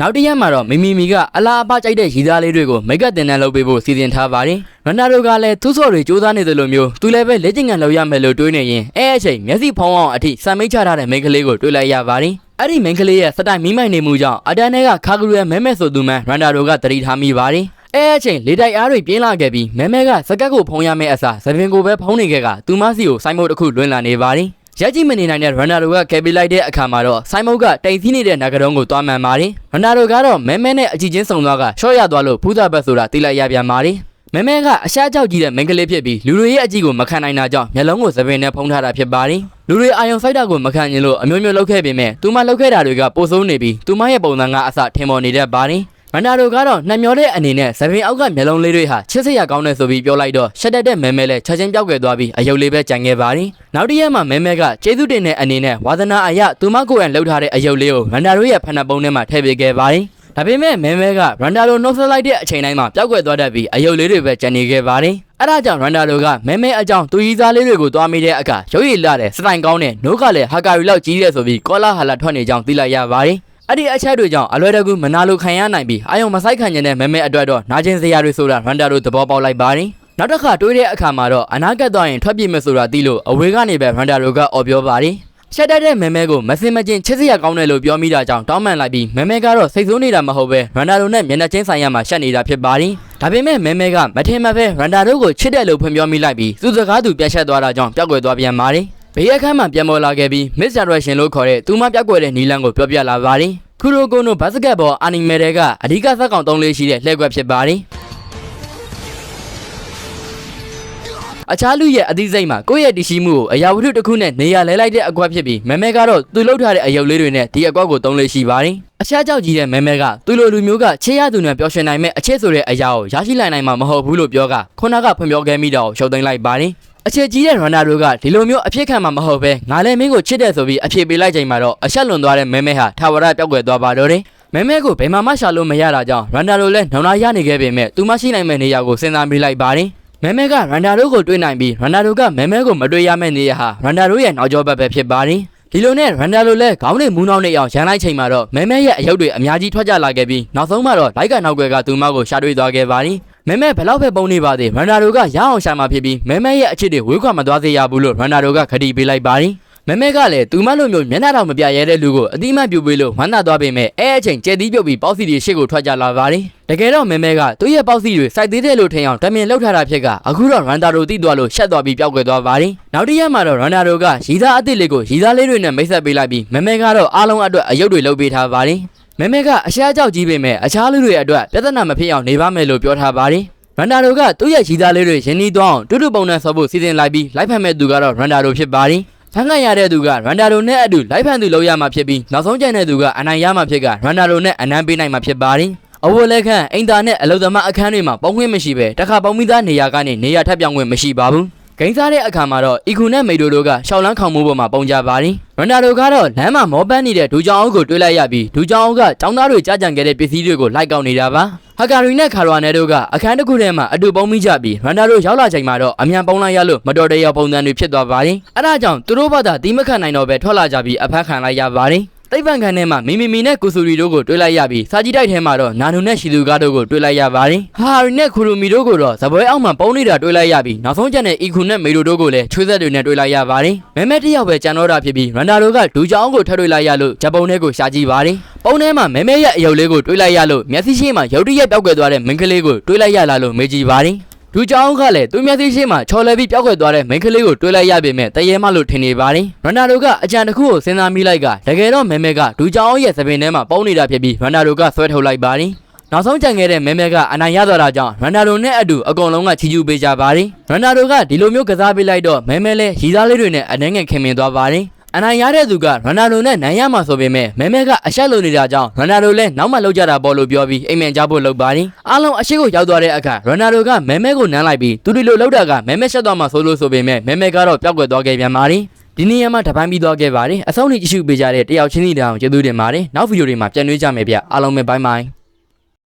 နောက်တစ်ရက်မှာတော့မီမီမီကအလားအပကြိုက်တဲ့ရည်သားလေးတွေကိုမိတ်ကပ်တင်တန်းလုပ်ပေးဖို့စီစဉ်ထားပါတယ်ရန်နာတို့ကလည်းသူ့ဆော်တွေစူးစမ်းနေတယ်လို့မျိုးသူလည်းပဲလက်ကျင်ကန်လုပ်ရမယ်လို့တွေးနေရင်အဲအချိန်မျက်စိဖောင်းအောင်အထိစံမိတ်ချထားတဲ့မိန်းကလေးကိုတွေ့လိုက်ရပါတယ်အဲ့ဒီမိန်းကလေးရဲ့စတိုင်မိမိုင်နေမှုကြောင့်အတန်းထဲကခါကလူရဲ့မဲမဲဆိုသူမှန်ရန်နာတို့ကတတိထားမိပါတယ်အဲအချိန်လေတိုက်အားတွေပြင်းလာခဲ့ပြီးမဲမဲကစကတ်ကိုဖုံးရမယ့်အစားသပင်ကိုပဲဖုံးနေခဲ့ကသူမစီကိုစိုင်းမုတ်တစ်ခုလွှင့်လာနေပါတယ် ရက်ကြည့်မနေနိုင်တဲ့ရန်နာဒိုကကယ်ပီလိုက်တဲ့အခါမှာတော့ဆိုင်းမုတ်ကတိမ်စီးနေတဲ့နာဂရုံးကိုတွားမှန်ပါတယ်။ရန်နာဒိုကတော့မဲမဲနဲ့အကြည့်ချင်းစုံသွားကရှော့ရသွားလို့ဖူးသာဘက်ဆိုတာတိလိုက်ရပြန်ပါတယ်။မဲမဲကအရှားကြောက်ကြီးတဲ့မိန်းကလေးဖြစ်ပြီးလူတွေရဲ့အကြည့်ကိုမခံနိုင်တာကြောင့်မျက်လုံးကိုသပင်နဲ့ဖုံးထားတာဖြစ်ပါတယ်။လူတွေအာယုံစိုက်တာကိုမခံရင်လို့အမျိုးမျိုးလုပ်ခဲ့ပေမဲ့သူမလုပ်ခဲ့တာတွေကပိုဆိုးနေပြီးသူမရဲ့ပုံစံကအစထင်ပေါ်နေတတ်ပါတယ်။ မန်နာတို့ကတော့နှံမျောတဲ့အနေနဲ့သပင်အောက်ကမျက်လုံးလေးတွေဟာချစ်စရာကောင်းတယ်ဆိုပြီးပြောလိုက်တော့ရှက်တက်တဲ့မဲမဲလည်းချက်ချင်းပြောက်ကွယ်သွားပြီးအယုတ်လေးပဲကြံခဲ့ပါတယ်။နောက်တစ်ရက်မှာမဲမဲကကျေးဇူးတင်တဲ့အနေနဲ့ဝါသနာအရသူမကိုယ်ရန်လှုပ်ထားတဲ့အယုတ်လေးကိုမန်နာတို့ရဲ့ဖဏပုံထဲမှာထည့်ပေးခဲ့ပါတယ်။ဒါပေမဲ့မဲမဲကရန်ဒါလိုနှုတ်ဆက်လိုက်တဲ့အချိန်တိုင်းမှာပျောက်ကွယ်သွားတတ်ပြီးအယုတ်လေးတွေပဲကျန်နေခဲ့ပါတယ်။အဲဒါကြောင့်ရန်ဒါလိုကမဲမဲအကြောင်းသူကြီးစားလေးတွေကိုတွားမိတဲ့အခါရုပ်ရည်လာတဲ့စတိုင်ကောင်းတဲ့နိုးကလည်းဟာကာရီလောက်ကြီးတဲ့ဆိုပြီးကောလာဟာလာထွက်နေကြောင်းသိလိုက်ရပါတယ်။ အဲ့ဒီအချက်တွေကြောင့်အလွယ်တကူမနာလိုခံရနိုင်ပြီးအာယုံမဆိုင်ခံကျင်တဲ့မဲမဲအတွက်တော့နာကျင်စရာတွေဆိုတာရန်ဒါလိုသဘောပေါက်လိုက်ပါတယ်။နောက်တစ်ခါတွေးတဲ့အခါမှာတော့အနာဂတ်သွားရင်ထွက်ပြေးမယ်ဆိုတာသိလို့အဝေးကနေပဲရန်ဒါလိုကအော်ပြောပါတယ်။ရှက်တတ်တဲ့မဲမဲကိုမစင်မကျင်ချစ်စရာကောင်းတယ်လို့ပြောမိတာကြောင့်တောင်းပန်လိုက်ပြီးမဲမဲကတော့စိတ်ဆိုးနေတာမဟုတ်ပဲရန်ဒါလိုနဲ့မျက်နှာချင်းဆိုင်ရမှာရှက်နေတာဖြစ်ပါတယ်။ဒါပေမဲ့မဲမဲကမထင်မှတ်ပဲရန်ဒါတို့ကိုချစ်တယ်လို့ဖွင့်ပြောမိလိုက်ပြီးသူစကားသူပြတ်ချက်သွားတာကြောင့်ပျောက်ကွယ်သွားပြန်ပါတယ်။ ဘေးရခမ်းမှာပြန်ပေါ်လာခဲ့ပြီး Miss Direction လို့ခေါ်တဲ့သူမပြောက်ကွယ်တဲ့နီလန်ကိုပြောပြလာပါတယ်။ခုရိုကိုနိုဘတ်စကတ်ဘောအာနီမဲတွေကအဓိကဇက်ကောင်သုံးလေးရှိတဲ့လှည့်ကွက်ဖြစ်ပါတယ်။အခြားလူရဲ့အသိစိတ်မှာကိုယ့်ရဲ့တရှိမှုကိုအရာဝတ္ထုတစ်ခုနဲ့နေရာလဲလိုက်တဲ့အကွက်ဖြစ်ပြီးမဲမဲကတော့သူလှုပ်ထားတဲ့အယုတ်လေးတွေနဲ့ဒီအကွက်ကိုသုံးလေးရှိပါတယ်။အရှားကြောက်ကြီးတဲ့မဲမဲကသူလိုလူမျိုးကချေရသူနဲ့ပျော်ရွှင်နိုင်မဲ့အချစ်ဆိုတဲ့အရာကိုရရှိနိုင်နိုင်မှာမဟုတ်ဘူးလို့ပြောကခုနကဖွင့်ပြောခဲ့မိတော့ရှုပ်သိမ်းလိုက်ပါတယ်။ အချက်ကြီးတဲ့ရန်နာတို့ကဒီလိုမျိုးအဖြစ်ခံမှာမဟုတ်ပဲငါလည်းမင်းကိုချစ်တယ်ဆိုပြီးအဖြစ်ပေးလိုက်ချိန်မှာတော့အဆက်လွန်သွားတဲ့မဲမဲဟာထာဝရပြောက်ကွယ်သွားပါတော့တယ်။မဲမဲကိုဘယ်မှမရှာလို့မရတာကြောင့်ရန်နာတို့လည်းနောင်နာရနေခဲ့ပေမဲ့သူမရှိနိုင်မဲ့နေရာကိုစဉ်းစားမိလိုက်ပါတယ်။မဲမဲကရန်ဒါတို့ကိုတွေ့နိုင်ပြီးရန်ဒါတို့ကမဲမဲကိုမတွေ့ရမယ့်နေရာဟာရန်ဒါတို့ရဲ့နောက်ကျောဘက်ပဲဖြစ်ပါတယ်။ဒီလိုနဲ့ရန်ဒါလိုလဲခေါင်းနဲ့မူးနှောင်းနေအောင်ရန်လိုက်ချိန်မှာတော့မဲမဲရဲ့အယုတ်တွေအများကြီးထွက်ကြလာခဲ့ပြီးနောက်ဆုံးမှာတော့လိုက်ကနောက်ွယ်ကသူမကိုရှာတွေ့သွားခဲ့ပါတယ်။ မဲမဲဘလောက်ပဲပုံနေပါသေးရန်ဒါတို့ကရအောင်ရှာမှာဖြစ်ပြီးမဲမဲရဲ့အချစ်တွေဝေးခွာမသွားစေရဘူးလို့ရန်ဒါတို့ကခတိပေးလိုက်ပါတယ်။မဲမဲကလည်းသူမလိုမျိုးမျက်နှာတော်မပြရဲတဲ့လူကိုအတိမတ်ပြူပေးလို့ဝမ်းသာသွားပေမဲ့အဲအချိန်ကျဲသီးပြုတ်ပြီးပေါက်စီတွေရှေ့ကိုထွက်ကြလာပါတယ်။တကယ်တော့မဲမဲကသူ့ရဲ့ပေါက်စီတွေစိုက်သေးတယ်လို့ထင်အောင်တမင်လောက်ထားတာဖြစ်ကအခုတော့ရန်တာတို့တိသွားလို့ရှက်သွားပြီးပျောက်ကွယ်သွားပါတယ်။နောက်တစ်ရက်မှာတော့ရန်တာတို့ကရီသားအစ်စ်လေးကိုရီသားလေးတွေနဲ့မိတ်ဆက်ပေးလိုက်ပြီးမဲမဲကတော့အားလုံးအတွက်အယုတ်တွေလုပ်ပေးထားပါတယ်။ မဲမဲကအရှားကြောက်ကြီးပေမဲ့အခြားလူတွေအတွက်ပြဿနာမဖြစ်အောင်နေပါမယ်လို့ပြောထားပါတယ်။ရန်တာတို့ကသူ့ရဲ့ရီသားလေးတွေရင်းနှီးသွားအောင်တူတူပုံနဲ့ဆော့ဖို့စီစဉ်လိုက်ပြီးလိုက်ဖက်မဲ့သူကတော့ရန်တာတို့ဖြစ်ပါတယ်။ဖန်ကန်ရတဲ့သူကရန်ဒါလိုနဲ့အတူလိုက်ဖန်သူလောက်ရမှာဖြစ်ပြီးနောက်ဆုံးကျန်တဲ့သူကအနိုင်ရမှာဖြစ်ကရန်ဒါလိုနဲ့အနမ်းပေးနိုင်မှာဖြစ်ပါတယ်။အဝတ်လက်ခန့်အင်တာနက်အလုပ်သမားအခန်းတွေမှာပေါင်းခွင့်မရှိပဲတခါပေါင်းမိသားနေရာကနေနေရာထပ်ပြောင်းခွင့်မရှိပါဘူး။ ဂိမ်းစားတဲ့အခါမှာတော့အီကူနဲ့မေဒိုတို့ကရှောက်လန်းခေါင်မှုပေါ်မှာပုံကြပါတယ်။ရန်ဒါလိုကတော့လမ်းမှာမောပန်းနေတဲ့ဒူကြောင်အုပ်ကိုတွေ့လိုက်ရပြီးဒူကြောင်အုပ်ကចောင်းသားတွေကြားကြံခဲ့တဲ့ပစ္စည်းတွေကိုလိုက်ကောက်နေတာပါ။ဟာကာရီနဲ့ခါရွာနယ်တို့ကအခန်းတစ်ခုထဲမှာအတူပုံမိကြပြီးရန်ဒါတို့ရောက်လာချိန်မှာတော့အမြန်ပုံလိုက်ရလို့မတော်တရာပုံစံတွေဖြစ်သွားပါတယ်။အဲဒါကြောင့်သူတို့ဘာသာတီးမခတ်နိုင်တော့ပဲထွက်လာကြပြီးအဖက်ခံလိုက်ရပါတယ်။ တိတ်ပန်ခန်းထဲမှာမီမီမီနဲ့ကိုဆူရီတို့ကိုတွေ့လိုက်ရပြီးစာကြည့်တိုက်ထဲမှာတော့နာနူနဲ့ရှီလူကားတို့ကိုတွေ့လိုက်ရပါတယ်။ဟာရီနဲ့ခူရူမီတို့ကိုတော့ဇပွဲအောက်မှာပုံနေတာတွေ့လိုက်ရပြီးနောက်ဆုံးကျန်တဲ့အီခုနဲ့မေဒိုတို့ကိုလည်းချွေးဆက်တွေနဲ့တွေ့လိုက်ရပါတယ်။မဲမဲတစ်ယောက်ပဲကြံတော့တာဖြစ်ပြီးရန်ဒါတို့ကဒူချောင်းကိုထပ်တွေ့လိုက်ရလို့ဂျပန်ထဲကိုရှာကြည့်ပါတယ်။ပုံထဲမှာမဲမဲရဲ့အယုတ်လေးကိုတွေ့လိုက်ရလို့မျက်စိရှိမှရုတ်တရက်ပြောက်ကွယ်သွားတဲ့မင်းကလေးကိုတွေ့လိုက်ရလားလို့မေးကြည့်ပါတယ်။ ဒူချောင်းကလည်းသူမျက်စိရှိမှချော်လဲပြီးပြောက်ကွယ်သွားတဲ့မိန်းကလေးကိုတွေ့လိုက်ရပေမဲ့တရေမလို့ထင်နေပါတယ်။ရန်နာတို့ကအကြံတစ်ခုကိုစဉ်းစားမိလိုက်ကတကယ်တော့မဲမဲကဒူချောင်းရဲ့သပင်ထဲမှာပုံနေတာဖြစ်ပြီးရန်နာတို့ကဆွဲထုတ်လိုက်ပါတယ်။နောက်ဆုံးကြံခဲ့တဲ့မဲမဲကအနိုင်ရသွားတာကြောင့်ရန်နာဒိုနဲ့အတူအကုန်လုံးကချီးကျူးပေးကြပါတယ်။ရန်နာဒိုကဒီလိုမျိုးကစားပေးလိုက်တော့မဲမဲလဲရီသားလေးတွေနဲ့အနှဲငယ်ခင်မင်သွားပါတယ်။ အနိုင်ရတဲ့သူကရန်နာဒိုနဲ့နိုင်ရမှာဆိုပေမဲ့မဲမဲကအဆက်လိုနေတာကြောင့်ရန်နာဒိုလည်းနောက်မှလောက်ကြတာပေါ့လို့ပြောပြီးအိမ်မန်ကြဖို့လုပ်ပါတယ်။အားလုံးအရှိကိုရောက်သွားတဲ့အခါရန်နာဒိုကမဲမဲကိုနမ်းလိုက်ပြီးသူဒီလိုလောက်တာကမဲမဲဆက်သွားမှာဆိုလို့ဆိုပေမဲ့မဲမဲကတော့ပျောက်ကွယ်သွားခဲ့ပြန်ပါတယ်။ဒီနေ့ရမှာတပိုင်းပြီးသွားခဲ့ပါတယ်။အဆုံးထိကြည့်ရှုပေးကြတဲ့တယောက်ချင်းစီတောင်ကျေးဇူးတင်ပါတယ်။နောက်ဗီဒီယိုတွေမှာပြန်တွေ့ကြမယ်ဗျ။အားလုံးပဲဘိုင်းဘိုင်း